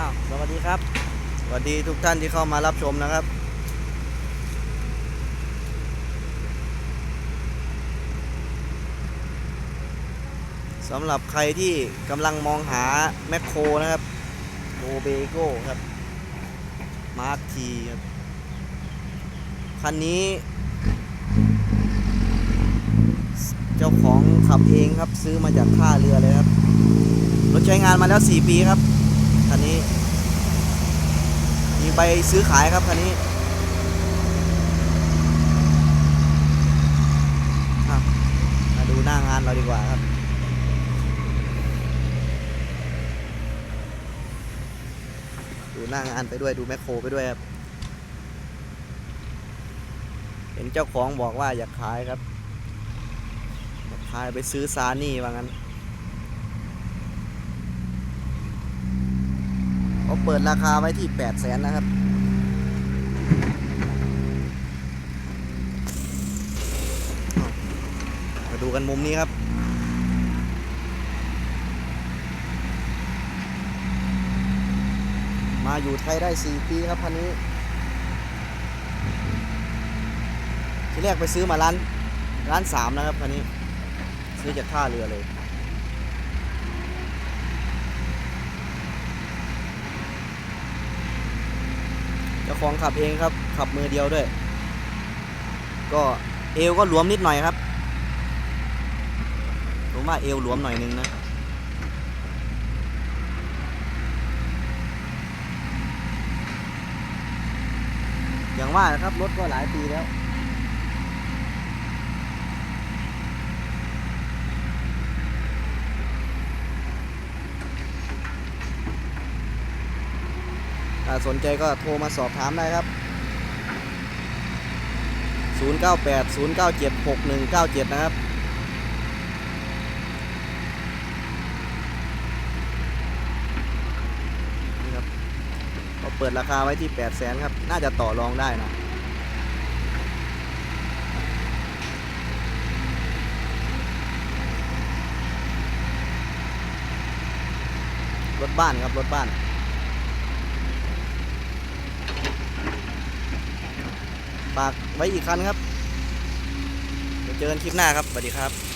อ้าวสวัสดีครับ สวัสดีทุกท่านที่เข้ามารับชมนะครับ สำหรับใครที่กำลังมองหาแมคโครนะครับโมเบโก้ครับมาร์คทีครับคันนี้ เจ้าของขับเองครับซื้อมาจากท่าเรือเลยครับรถใช้งานมาแล้ว 4 ปีครับ คันนี้ มีใบซื้อขายครับคันนี้มาดูหน้างานเราดีกว่าครับดูหน้างานไปด้วยดูแมคโครไปด้วยครับ เห็นเจ้าของบอกว่าอยากขายครับอยากขายไปซื้อซานี่ว่างั้น เขาเปิดราคาไว้ที่8 0 0แสนนะครับ มาดูกันมุมนี้ครับมาอยู่ไทยได้ 4 ปีครับคันนี้ ที่แรกไปซื้อมาร้านร้านสามนะครับคันนี้ ซื้อจากท่าเรือเลย เจ้า ของขับเองครับ ขับมือเดียวด้วย ก็เอวก็หลวมนิดหน่อยครับผมว่าเอวหลวมหน่อยนึงนะอย่างว่านะครับรถก็หลายปีแล้ว ถ้าสนใจก็โทรมาสอบถามได้ครับ 098 097 6197 นะครับ นี่ครับเขาเปิดราคาไว้ที่ 8 0 0แสนครับ น่าจะต่อรองได้นะรถบ้านครับ รถบ้าน ฝากไว้อีกคันครับเดี๋ยวเจอกันคลิปหน้าครับสวัสดีครับ